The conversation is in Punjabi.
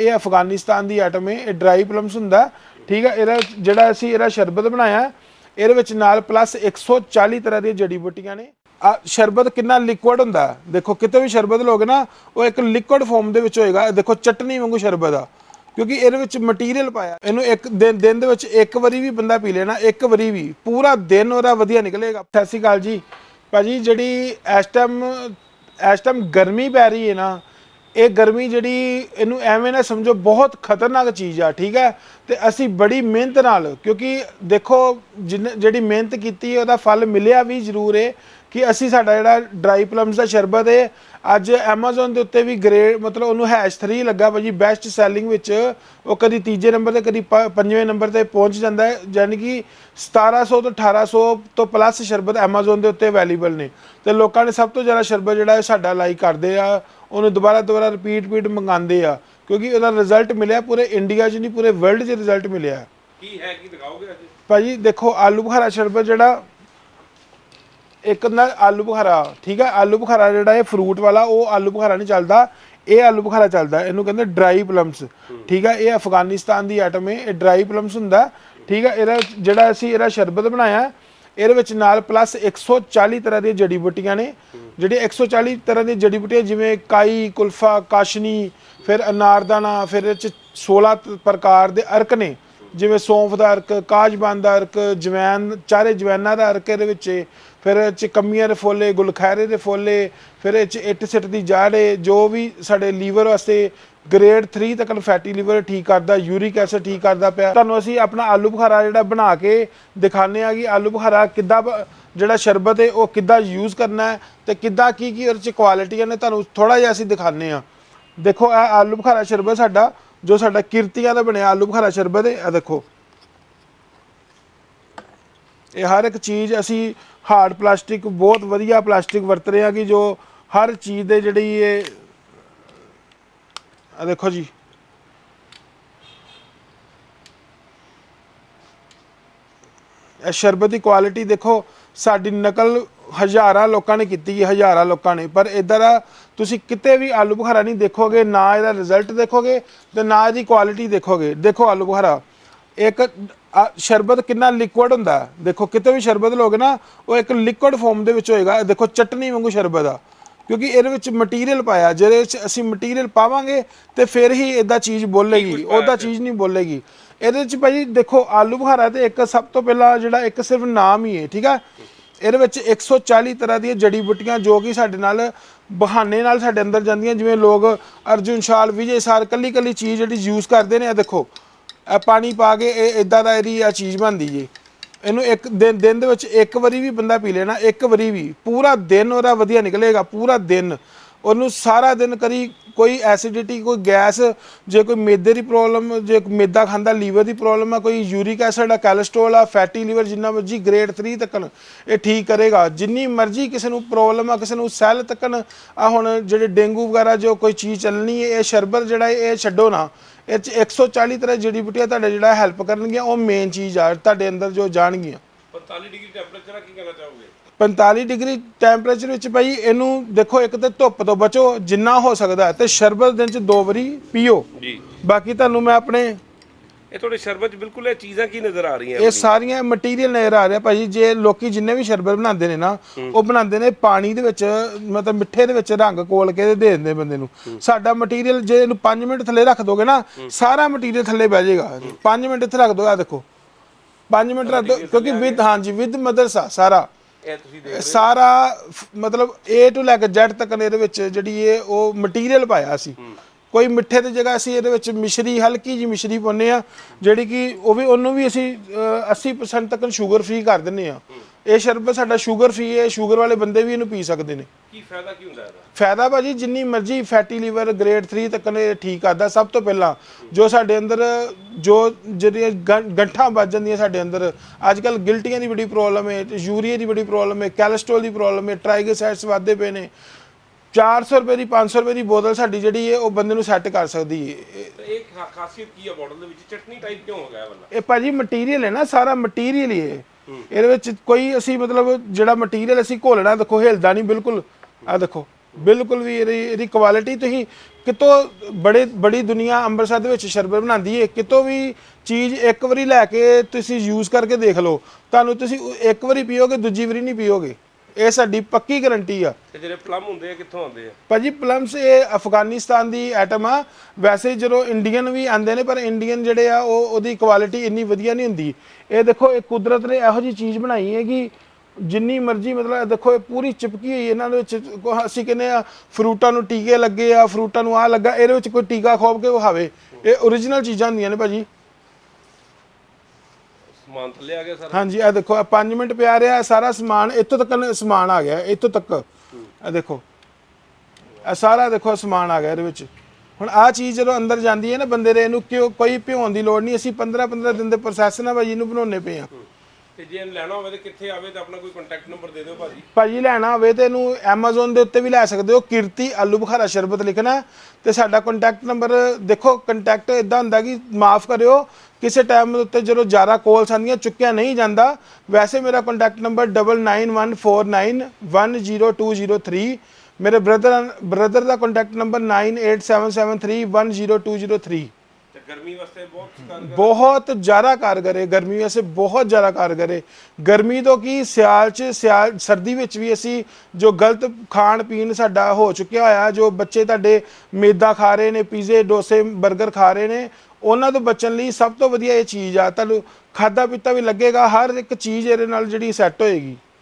ਇਹ ਅਫਗਾਨਿਸਤਾਨ ਦੀ ਆਈਟਮ ਹੈ, ਇਹ ਡਰਾਈ ਪਲਮਸ ਹੁੰਦਾ ਠੀਕ ਹੈ, ਇਹਦਾ ਜਿਹੜਾ ਅਸੀਂ ਇਹਦਾ ਸ਼ਰਬਤ ਬਣਾਇਆ ਇਹਦੇ ਵਿੱਚ ਨਾਲ ਪਲੱਸ 140 ਤਰ੍ਹਾਂ ਦੀਆਂ ਜੜੀ ਬੂਟੀਆਂ ਨੇ। ਆ ਸ਼ਰਬਤ ਕਿੰਨਾ ਲਿਕੁਇਡ ਹੁੰਦਾ ਦੇਖੋ, ਕਿਤੇ ਵੀ ਸ਼ਰਬਤ ਲੋਗੇ ਨਾ, ਉਹ ਇੱਕ ਲਿਕੁਇਡ ਫਾਰਮ ਦੇ ਵਿੱਚ ਹੋਏਗਾ। ਦੇਖੋ, ਚਟਨੀ ਵਾਂਗੂ ਸ਼ਰਬਤ ਆ, ਕਿਉਂਕਿ ਇਹਦੇ ਵਿੱਚ ਮਟੀਰੀਅਲ ਪਾਇਆ ਇਹਨੂੰ ਇੱਕ ਦਿਨ ਦਿਨ ਦੇ ਵਿੱਚ ਇੱਕ ਵਾਰੀ ਵੀ ਬੰਦਾ ਪੀ ਲੈਣਾ, ਇੱਕ ਵਾਰੀ ਵੀ। ਪੂਰਾ ਦਿਨ ਉਹਦਾ ਵਧੀਆ ਨਿਕਲੇਗਾ। ਸਤਿ ਸ਼੍ਰੀ ਅਕਾਲ ਜੀ। ਭਾਜੀ, ਜਿਹੜੀ ਇਸ ਟਾਈਮ ਇਸ ਟਾਈਮ ਗਰਮੀ ਪੈ ਰਹੀ ਹੈ ਨਾ ਇਹ ਗਰਮੀ ਜਿਹੜੀ ਇਹਨੂੰ ਐਵੇਂ ਨਾ ਸਮਝੋ ਬਹੁਤ ਖਤਰਨਾਕ ਚੀਜ਼ ਆ, ਠੀਕ ਹੈ? ਤੇ ਅਸੀਂ ਬੜੀ ਮਿਹਨਤ ਨਾਲ, ਕਿਉਂਕਿ ਦੇਖੋ ਜਿਨ- ਜਿਹੜੀ ਮਿਹਨਤ ਕੀਤੀ ਉਹਦਾ ਫਲ ਮਿਲਿਆ ਵੀ ਜ਼ਰੂਰ ਏ। ਕਿ ਅਸੀਂ ਸਾਡਾ ਜਿਹੜਾ ਡਰਾਈ ਪਲਮਸ ਦਾ ਸ਼ਰਬਤ ਹੈ ਅੱਜ Amazon ਦੇ ਉੱਤੇ ਵੀ ਗ੍ਰੇਡ ਮਤਲਬ ਉਹਨੂੰ ਹੈਸ਼ 3 ਲੱਗਾ ਭਾਜੀ ਬੈਸਟ ਸੈਲਿੰਗ ਵਿੱਚ ਉਹ ਕਦੀ ਤੀਜੇ ਨੰਬਰ ਤੇ ਕਦੀ ਪੰਜਵੇਂ ਨੰਬਰ ਤੇ ਪਹੁੰਚ ਜਾਂਦਾ ਹੈ ਯਾਨੀ ਕਿ 1700 ਤੋਂ 1800 ਤੋਂ ਪਲੱਸ ਸ਼ਰਬਤ Amazon ਦੇ ਉੱਤੇ ਅਵੇਲੇਬਲ ਨੇ। ਤੇ ਲੋਕਾਂ ਨੇ ਸਭ ਤੋਂ ਜ਼ਿਆਦਾ ਸ਼ਰਬਤ ਜਿਹੜਾ ਹੈ ਸਾਡਾ ਲਾਈਕ ਕਰਦੇ ਆ ਉਹਨੂੰ ਦੁਬਾਰਾ ਦੁਬਾਰਾ ਰਿਪੀਟ ਰਿਪੀਟ ਮੰਗਾਉਂਦੇ ਆ ਕਿਉਂਕਿ ਉਹਦਾ ਰਿਜ਼ਲਟ ਮਿਲਿਆ ਪੂਰੇ ਇੰਡੀਆ 'ਚ ਨਹੀਂ ਪੂਰੇ ਵਰਲਡ 'ਚ ਰਿਜ਼ਲਟ ਮਿਲਿਆ। ਕੀ ਹੈ ਕੀ ਦਿਖਾਓਗੇ ਅੱਜ? ਭਾਜੀ ਦੇਖੋ ਆਲੂ ਬੁਖਾਰਾ ਸ਼ਰਬਤ ਜਿਹੜਾ ਇੱਕ ਹੁੰਦਾ ਆਲੂ ਬੁਖਾਰਾ, ਠੀਕ ਹੈ ਆਲੂ ਬੁਖਾਰਾ ਜਿਹੜਾ ਇਹ ਫਰੂਟ ਵਾਲਾ, ਉਹ ਆਲੂ ਬੁਖਾਰਾ ਨਹੀਂ ਚੱਲਦਾ। ਇਹ ਆਲੂ ਬੁਖਾਰਾ ਚੱਲਦਾ। ਇਹਨੂੰ ਕਹਿੰਦੇ ਡਰਾਈ ਪਲਮਸ ਠੀਕ ਹੈ ਇਹ ਅਫਗਾਨਿਸਤਾਨ ਦੀ ਆਈਟਮ ਹੈ। ਇਹ ਡਰਾਈ ਪਲਮਸ ਹੁੰਦਾ, ਠੀਕ ਹੈ ਇਹਦਾ ਜਿਹੜਾ ਅਸੀਂ ਇਹਦਾ ਸ਼ਰਬਤ ਬਣਾਇਆ, ਇਹਦੇ ਵਿੱਚ ਨਾਲ ਪਲੱਸ 140 ਤਰ੍ਹਾਂ ਦੀਆਂ ਜੜੀ ਬੂਟੀਆਂ ਨੇ। ਜਿਹੜੇ 140 ਤਰ੍ਹਾਂ ਦੀਆਂ ਜੜੀ ਬੂਟੀਆਂ ਜਿਵੇਂ ਕਾਈ, ਕੁਲਫਾ, ਕਾਸ਼ਨੀ, ਫਿਰ ਅਨਾਰਦਾਨਾ ਫਿਰ ਇਹ ਚ 16 ਪ੍ਰਕਾਰ ਦੇ ਅਰਕ ਨੇ। ਜਿਵੇਂ ਸੌਂਫ ਦਾ ਅਰਕ, ਕਾਜਬਾਨ ਦਾ ਅਰਕ, ਜਵੈਨ, ਚਾਰੇ ਜਵੈਨਾਂ ਦਾ ਅਰਕ ਇਹਦੇ ਵਿੱਚ ਫਿਰ ਇਹ ਚ ਕਮੀਆਂ ਦੇ ਫੁੱਲੇ ਗੁਲਖੈਰੇ ਦੇ ਫੁੱਲੇ ਫਿਰ ਇਹ ਚ ਇੱਟ ਸਿੱਟ ਦੀ ਜੜ੍ਹ ਏ ਜੋ ਵੀ ਸਾਡੇ ਲੀਵਰ ਵਾਸਤੇ ਗ੍ਰੇਡ 3 ਤੱਕ ਫੈਟੀ ਲੀਵਰ ਠੀਕ ਕਰਦਾ, ਯੂਰਿਕ ਐਸਿਡ ਠੀਕ ਕਰਦਾ ਪਿਆ। ਤੁਹਾਨੂੰ ਅਸੀਂ ਆਪਣਾ ਆਲੂ ਬੁਖਾਰਾ ਜਿਹੜਾ ਬਣਾ ਕੇ ਦਿਖਾਣੇ ਆ ਕਿ ਆਲੂ ਬੁਖਾਰਾ ਕਿੱਦਾਂ ਜਿਹੜਾ ਸ਼ਰਬਤ ਹੈ, ਉਹ ਕਿੱਦਾਂ ਯੂਜ਼ ਕਰਨਾ ਹੈ ਤੇ ਕਿੱਦਾਂ ਕੀ ਕੀ ਉਹਦੇ ਚ ਕੁਆਲਿਟੀਆਂ ਨੇ, ਤੁਹਾਨੂੰ ਥੋੜਾ ਜਿਹਾ ਅਸੀਂ ਦਿਖਾਣੇ ਆ ਦੇਖੋ, ਇਹ ਆਲੂ ਬੁਖਾਰਾ ਸ਼ਰਬਤ ਸਾਡਾ, ਜੋ ਸਾਡਾ ਕਿਰਤੀਆਂ ਦਾ ਬਣਿਆ ਆਲੂ ਬੁਖਾਰਾ ਸ਼ਰਬਤ ਹੈ, ਇਹ ਦੇਖੋ। ਇਹ ਹਰ ਇੱਕ ਚੀਜ਼ ਅਸੀਂ ਹਾਰਡ ਪਲਾਸਟਿਕ ਬਹੁਤ ਵਧੀਆ ਪਲਾਸਟਿਕ ਵਰਤ ਰਹੇ ਹਾਂ ਕਿ ਜੋ ਹਰ ਚੀਜ਼ ਦੇ ਜਿਹੜੀ ਇਹ ਆ ਦੇਖੋ ਜੀ। ਇਹ ਸ਼ਰਬਤ ਦੀ ਕੁਆਲਿਟੀ ਦੇਖੋ, ਸਾਡੀ ਨਕਲ ਹਜ਼ਾਰਾਂ ਲੋਕਾਂ ਨੇ ਕੀਤੀ ਹੈ ਹਜ਼ਾਰਾਂ ਲੋਕਾਂ ਨੇ। ਪਰ ਇਧਰ ਤੁਸੀਂ ਕਿਤੇ ਵੀ ਆਲੂ ਬੁਖਾਰਾ ਨਹੀਂ ਦੇਖੋਗੇ, ਨਾ ਇਹਦਾ ਰਿਜ਼ਲਟ ਦੇਖੋਗੇ ਤੇ ਨਾ ਇਹਦੀ ਕੁਆਲਿਟੀ ਦੇਖੋਗੇ। ਦੇਖੋ ਆਲੂ ਬੁਖਾਰਾ, ਇੱਕ ਸ਼ਰਬਤ ਕਿੰਨਾ ਲਿਕੁਇਡ ਹੁੰਦਾ। ਦੇਖੋ ਕਿਤੇ ਵੀ ਸ਼ਰਬਤ ਲੋਗੇ ਨਾ ਉਹ ਇੱਕ ਲਿਕੁਇਡ ਫਾਰਮ ਦੇ ਵਿੱਚ ਹੋਏਗਾ। ਦੇਖੋ ਚਟਨੀ ਵਾਂਗੂ ਸ਼ਰਬਤ ਆ। ਕਿਉਂਕਿ ਇਹਦੇ ਵਿੱਚ ਮਟੀਰੀਅਲ ਪਾਇਆ। ਜਿਹਦੇ ਵਿੱਚ ਅਸੀਂ ਮਟੀਰੀਅਲ ਪਾਵਾਂਗੇ ਤੇ ਫਿਰ ਹੀ ਇਦਾਂ ਚੀਜ਼ ਬੋਲੇਗੀ। ਉਹਦਾ ਚੀਜ਼ ਨਹੀਂ ਬੋਲੇਗੀ। ਇਹਦੇ ਵਿੱਚ ਭਾਈ ਦੇਖੋ ਆਲੂ ਬੁਖਾਰਾ ਤੇ ਇੱਕ ਸਭ ਤੋਂ ਪਹਿਲਾਂ ਜਿਹੜਾ ਇੱਕ ਸਿਰਫ ਨਾਮ ਹੀ ਹੈ ਠੀਕ ਹੈ ਇਹਦੇ ਵਿੱਚ 140 ਤਰ੍ਹਾਂ ਦੀਆਂ ਜੜੀ ਬੂਟੀਆਂ ਜੋ ਕਿ ਸਾਡੇ ਨਾਲ ਬਹਾਨੇ ਨਾਲ ਸਾਡੇ ਅੰਦਰ ਜਾਂਦੀਆਂ। ਜਿਵੇਂ ਲੋਕ ਅਰਜੁਨ ਸ਼ਾਲ ਵਿਜੇ ਸਾਰ ਕੱਲੀ ਕੱਲੀ ਚੀਜ਼ ਜਿਹੜੀ ਯੂਜ਼ ਕਰਦੇ ਨੇ ਇਹ ਦੇਖੋ। ਪਾਣੀ ਪਾ ਕੇ ਇਹ ਇਦਾਂ ਦਾ ਇਹਦੀ ਆ ਚੀਜ਼ ਬਣਦੀ ਜੇ। ਇਹਨੂੰ ਇੱਕ ਦਿਨ ਦਿਨ ਦੇ ਵਿੱਚ ਇੱਕ ਵਾਰੀ ਵੀ ਬੰਦਾ ਪੀ ਲੈਣਾ, ਇੱਕ ਵਾਰੀ ਵੀ। ਪੂਰਾ ਦਿਨ ਉਹਦਾ ਵਧੀਆ ਨਿਕਲੇਗਾ, ਪੂਰਾ ਦਿਨ। ਉਹਨੂੰ ਸਾਰਾ ਦਿਨ ਕਰੀ ਕੋਈ ਐਸਿਡਿਟੀ ਕੋਈ ਗੈਸ ਜੇ ਕੋਈ ਮੇਦੇ ਦੀ ਪ੍ਰੋਬਲਮ ਜੇ ਕੋਈ ਮੇਦਾ ਖਾਂਦਾ ਲੀਵਰ ਦੀ ਪ੍ਰੋਬਲਮ ਆ ਕੋਈ ਯੂਰਿਕ ਐਸਿਡ ਆ ਕੋਲੇਸਟ੍ਰੋਲ ਆ ਫੈਟੀ ਲੀਵਰ ਜਿੰਨਾ ਮਰਜ਼ੀ ਗ੍ਰੇਡ 3 ਤੱਕਨ ਇਹ ਠੀਕ ਕਰੇਗਾ। ਜਿੰਨੀ ਮਰਜ਼ੀ ਕਿਸੇ ਨੂੰ ਪ੍ਰੋਬਲਮ ਆ ਕਿਸੇ ਨੂੰ ਸੈੱਲ ਤੱਕਨ ਆ ਹੁਣ ਜਿਹੜੇ ਡੇਂਗੂ ਵਗੈਰਾ ਜੋ ਕੋਈ ਚੀਜ਼ ਚੱਲਣੀ ਹੈ ਇਹ ਸ਼ਰਬਤ ਜਿਹੜਾ ਹੈ, ਇਹ ਛੱਡੋ ਨਾ। ਇਹ 'ਚ 140 ਤਰ੍ਹਾਂ ਜੜੀ ਬੂਟੀਆਂ ਤੁਹਾਡੇ ਜਿਹੜਾ ਹੈਲਪ ਕਰਨਗੀਆਂ ਉਹ ਮੇਨ ਚੀਜ਼ ਆ ਤੁਹਾਡੇ ਅੰਦਰ ਜੋ ਜਾਣਗੀਆਂ। 45 ਡਿਗਰੀ ਟੈਂਪਰੇਚਰ ਆ ਕੀ ਕਹਿਣਾ ਚਾਹੋਗੇ? 45 ਡਿਗਰੀ ਟੈਂਪਰੇਚਰ ਵਿੱਚ ਭਾਈ ਇਹਨੂੰ ਦੇਖੋ ਇੱਕ ਤੇ ਧੁੱਪ ਤੋਂ ਬਚੋ ਜਿੰਨਾ ਹੋ ਸਕਦਾ ਤੇ ਸ਼ਰਬਤ ਦਿਨ ਚ ਦੋ ਵਾਰੀ ਪੀਓ। ਜੀ। ਬਾਕੀ ਤੁਹਾਨੂੰ ਮੈਂ ਆਪਣੇ ਇਹ ਤੁਹਾਡੇ ਸ਼ਰਬਤ 'ਚ ਬਿਲਕੁਲ ਇਹ ਚੀਜ਼ਾਂ ਕੀ ਨਜ਼ਰ ਆ ਰਹੀਆਂ? ਇਹ ਸਾਰੀਆਂ ਮਟੀਰੀਅਲ ਨਜ਼ਰ ਆ ਰਿਹਾ ਭਾਜੀ ਜੇ ਲੋਕੀ ਜਿੰਨੇ ਵੀ ਸ਼ਰਬਤ ਬਣਾਉਂਦੇ ਨੇ ਨਾ ਉਹ ਬਣਾਉਂਦੇ ਨੇ ਪਾਣੀ ਦੇ ਵਿੱਚ ਮਤਲਬ ਮਿੱਠੇ ਦੇ ਵਿੱਚ ਰੰਗ ਕੋਲ ਕੇ ਦੇ ਦਿੰਦੇ ਬੰਦੇ ਨੂੰ। ਸਾਡਾ ਮਟੀਰੀਅਲ ਜੇ ਇਹਨੂੰ 5 ਮਿੰਟ ਥੱਲੇ ਰੱਖ ਦੋਗੇ ਨਾ ਸਾਰਾ ਮਟੀਰੀਅਲ ਥੱਲੇ ਬਹਿ ਜਾਏਗਾ। 5 ਮਿੰਟ ਇੱਥੇ ਰੱਖ ਦੋ ਆ ਦੇਖੋ। 5 ਮਿੰਟ ਰੱਖ ਦੋ ਕਿਉਂਕਿ ਵਿਦ ਹਾਂਜੀ ਵਿਦ ਮਦਰਸਾ ਸਾਰਾ। ਇਹ ਤੁਸੀਂ ਦੇਖ ਇਹ ਸਾਰਾ ਫ- ਮਤਲਬ A to ਲੈ ਕੇ Z ਤੱਕ ਇਹਦੇ ਵਿੱਚ ਜਿਹੜੀ ਇਹ ਉਹ ਮਟੀਰੀਅਲ ਪਾਇਆ ਸੀ। ਕੋਈ ਮਿੱਠੇ ਦੀ ਜਗ੍ਹਾ ਅਸੀਂ ਇਹਦੇ ਵਿੱਚ ਮਿਸ਼ਰੀ ਹਲਕੀ ਜੀ ਮਿਸ਼ਰੀ ਪਾਉਂਦੇ ਆ ਜਿਹੜੀ ਕਿ ਉਹ ਵੀ ਉਹਨੂੰ ਵੀ ਅਸੀਂ ਅ, 80% ਤੱਕ ਸ਼ੂਗਰ ਫ੍ਰੀ ਕਰ ਦਿੰਨੇ ਆ ਇਹ ਸ਼ਰਬਤ ਸਾਡਾ ਸ਼ੂਗਰ ਫ੍ਰੀ ਹੈ ਸ਼ੂਗਰ ਵਾਲੇ ਬੰਦੇ ਵੀ ਇਹਨੂੰ ਪੀ ਸਕਦੇ ਨੇ। ਕੀ ਫਾਇਦਾ ਕੀ ਹੁੰਦਾ ਇਹਦਾ? ਫਾਇਦਾ ਭਾਜੀ ਜਿੰਨੀ ਮਰਜ਼ੀ ਫੈਟੀ ਲੀਵਰ ਗ੍ਰੇਡ 3 ਤੱਕ ਨੇ ਠੀਕ ਕਰਦਾ ਸਭ ਤੋਂ ਪਹਿਲਾਂ ਜੋ ਸਾਡੇ ਅੰਦਰ ਜੋ ਜਿਹੜੀਆਂ ਗੰ- ਗੰਠਾਂ ਵੱਜ ਜਾਂਦੀਆਂ ਸਾਡੇ ਅੰਦਰ ਅੱਜ ਕੱਲ ਗਿਲਟੀਆਂ ਦੀ ਬੜੀ ਪ੍ਰੋਬਲਮ ਹੈ ਯੂਰੀਆ ਦੀ ਬੜੀ ਪ੍ਰੋਬਲਮ ਹੈ ਕੋਲੇਸਟ੍ਰੋਲ ਦੀ ਪ੍ਰੋਬਲਮ ਹੈ ਟ੍ਰਾਈਗਲਿਸਰਾਈਡਸ ਵੱਧਦੇ ਪਏ ਨੇ 400 ਰੁਪਏ ਦੀ 500 ਰੁਪਏ ਦੀ ਬੋਤਲ ਸਾਡੀ ਜਿਹੜੀ ਹੈ ਉਹ ਬੰਦੇ ਨੂੰ ਸੈੱਟ ਕਰ ਸਕਦੀ ਹੈ ਇਹ- ਖਾ- ਖਾਸੀਅਤ ਕੀ ਹੈ ਬਾਟਲ ਦੇ ਵਿੱਚ? ਚਟਨੀ ਟਾਈਪ ਕਿਉਂ ਹੋ ਗਿਆ ਇਹ ਵਾਲਾ ਇਹ ਭਾਜੀ ਮਟੀਰੀਅਲ ਹੈ ਨਾ ਸਾਰਾ ਮਟੀਰੀਅਲ ਹੀ ਹੈ। ਇਹਦੇ ਵਿੱਚ ਕੋਈ ਅਸੀਂ ਮਤਲਬ ਜਿਹੜਾ ਮਟੀਰੀਅਲ ਅਸੀਂ ਘੋਲਣਾ ਦੇਖੋ ਹਿਲਦਾ ਨਹੀਂ ਬਿਲਕੁਲ। ਆ ਦੇਖੋ ਬਿਲਕੁਲ ਵੀ ਇਹਦੀ ਇਹਦੀ ਕੁਆਲਿਟੀ ਤੁਸੀਂ ਕਿਤੋਂ ਬੜੇ ਬੜੀ ਦੁਨੀਆ ਅੰਮ੍ਰਿਤਸਰ ਦੇ ਵਿੱਚ ਸ਼ਰਬਤ ਬਣਾਉਂਦੀ ਹੈ ਕਿਤੋਂ ਵੀ ਚੀਜ਼ ਇੱਕ ਵਾਰੀ ਲੈ ਕੇ ਤੁਸੀਂ ਯੂਜ਼ ਕਰਕੇ ਦੇਖ ਲਓ। ਤੁਹਾਨੂੰ ਤੁਸੀਂ ਇੱਕ ਵਾਰੀ ਪੀਓਗੇ ਦੂਜੀ ਵਾਰੀ ਨਹੀਂ ਪੀਓਗੇ। ਇਹ ਸਾਡੀ ਪੱਕੀ ਗਾਰੰਟੀ ਆ। ਤੇ ਜਿਹੜੇ ਪਲਮ ਹੁੰਦੇ ਆ ਕਿੱਥੋਂ ਆਉਂਦੇ ਆ? ਭਾਜੀ ਪਲਮਸ ਇਹ ਅਫਗਾਨਿਸਤਾਨ ਦੀ ਆਈਟਮ ਆ। ਵੈਸੇ ਜਦੋਂ ਇੰਡੀਅਨ ਵੀ ਆਂਦੇ ਨੇ ਪਰ ਇੰਡੀਅਨ ਜਿਹੜੇ ਆ ਉਹ ਉਹਦੀ ਕੁਆਲਿਟੀ ਇੰਨੀ ਵਧੀਆ ਨਹੀਂ ਹੁੰਦੀ। ਇਹ ਦੇਖੋ ਇਹ ਕੁਦਰਤ ਨੇ ਇਹੋ ਜੀ ਚੀਜ਼ ਬਣਾਈ ਹੈ ਕਿ ਜਿੰਨੀ ਮਰਜ਼ੀ ਮਤਲਬ ਇਹ ਦੇਖੋ ਇਹ ਪੂਰੀ ਚਿਪਕੀ ਹੋਈ ਇਹਨਾਂ ਦੇ ਵਿੱਚ ਕੋ- ਅਸੀਂ ਕਹਿੰਦੇ ਆ ਫਰੂਟਾਂ ਨੂੰ ਟੀਕੇ ਲੱਗੇ ਆ ਫਰੂਟਾਂ ਨੂੰ ਆ ਲੱਗਾ ਇਹਦੇ ਵਿੱਚ ਕੋਈ ਟੀਕਾ ਖੋਪ ਕੇ ਵਿਖਾਵੇ। ਇਹ ਓਰੀਜਨਲ ਚੀਜ਼ਾਂ ਹੁੰਦੀਆਂ ਨੇ ਭਾਜੀ। ਸਮਾਨ ਥੱਲੇ ਆ ਗਿਆ ਸਾਰਾ? ਹਾਂਜੀ, ਇਹ ਦੇਖੋ 5 ਮਿੰਟ ਪਿਆ ਰਿਹਾ, ਇਹ ਸਾਰਾ ਸਮਾਨ, ਇੱਥੋਂ ਤੱਕ ਸਮਾਨ ਆ ਗਿਆ, ਇੱਥੋਂ ਤੱਕ। ਇਹ ਦੇਖੋ, ਇਹ ਸਾਰਾ ਦੇਖੋ ਸਮਾਨ ਆ ਗਿਆ ਇਹਦੇ ਵਿੱਚ। ਹੁਣ ਆ ਚੀਜ਼ ਜਦੋਂ ਅੰਦਰ ਜਾਂਦੀ ਹੈ ਨਾ ਬੰਦੇ ਦੇ, ਇਹਨੂੰ ਕਿਉਂ, ਕੋਈ ਭਿਉਣ ਦੀ ਲੋੜ ਨਹੀਂ, ਅਸੀਂ 15 15 ਦਿਨ ਦੇ ਪ੍ਰੋਸੈਸ ਨਾਲ ਭਾਜੀ ਇਹਨੂੰ ਬਣਾਉਣੇ ਪਏ ਆ ਤੇ ਜੇ ਇਹਨੂੰ ਲੈਣਾ ਹੋਵੇ ਤੇ ਕਿੱਥੇ ਆਵੇ ਤਾਂ ਆਪਣਾ ਕੋਈ ਕੰਟੈਕਟ ਨੰਬਰ ਦੇ ਦਿਓ ਭਾਜੀ। ਭਾਜੀ, ਲੈਣਾ ਹੋਵੇ ਤੇ ਇਹਨੂੰ Amazon ਦੇ ਉੱਤੇ ਵੀ ਲੈ ਸਕਦੇ ਹੋ। ਕਿਰਤੀ ਆਲੂ ਬੁਖਾਰਾ ਸ਼ਰਬਤ ਲਿਖਣਾ ਹੈ। ਤੇ ਸਾਡਾ ਕੰਟੈਕਟ ਨੰਬਰ ਦੇਖੋ ਕੰਟੈਕਟ ਇਦਾਂ ਹੁੰਦਾ ਕਿ ਮਾਫ ਕਰਿਓ। ਕਿਸੇ ਟਾਈਮ ਦੇ ਉੱਤੇ ਜਦੋਂ ਜ਼ਿਆਦਾ ਕਾਲਸ ਆਉਂਦੀਆਂ, ਚੁੱਕਿਆ ਨਹੀਂ ਜਾਂਦਾ। ਵੈਸੇ ਮੇਰਾ ਕੰਟੈਕਟ ਨੰਬਰ 9914910203 ਮੇਰੇ ਬ੍ਰਦਰ ਬ੍ਰਦਰ ਦਾ ਕੰਟੈਕਟ ਨੰਬਰ 9877310203 ਤੇ ਗਰਮੀ ਵਾਸਤੇ ਬਹੁਤ ਕਾਰ ਬਹੁਤ ਜ਼ਿਆਦਾ ਕਾਰਗਰ ਹੈ। ਗਰਮੀ ਵਾਸਤੇ ਬਹੁਤ ਜ਼ਿਆਦਾ ਕਾਰਗਰ ਹੈ। ਗਰਮੀ ਤੋਂ ਕੀ ਸਿਆਲ ਚ ਸਿਆਲ ਸਰਦੀ ਵਿੱਚ ਵੀ ਅਸੀਂ ਜੋ ਗਲਤ ਖਾਣ ਪੀਣ ਸਾਡਾ ਹੋ ਚੁੱਕਿਆ ਹੋਇਆ, ਜੋ ਬੱਚੇ ਤੁਹਾਡੇ ਮੇਦਾ ਖਾ ਰਹੇ ਨੇ, ਪੀਜ਼ੇ, ਡੋਸੇ 버ਗਰ ਖਾ ਰਹੇ ਨੇ, ਉਹਨਾਂ ਤੋਂ ਬਚਣ ਲਈ ਸਭ ਤੋਂ ਵਧੀਆ ਇਹ ਚੀਜ਼ ਆ। ਤੁਹਾਨੂੰ ਖਾਦਾ ਪੀਤਾ ਵੀ ਲੱਗੇਗਾ। ਹਰ ਇੱਕ ਚੀਜ਼ ਇਹਦੇ ਨਾਲ ਜਿਹੜੀ ਸੈੱਟ ਹੋਏਗੀ।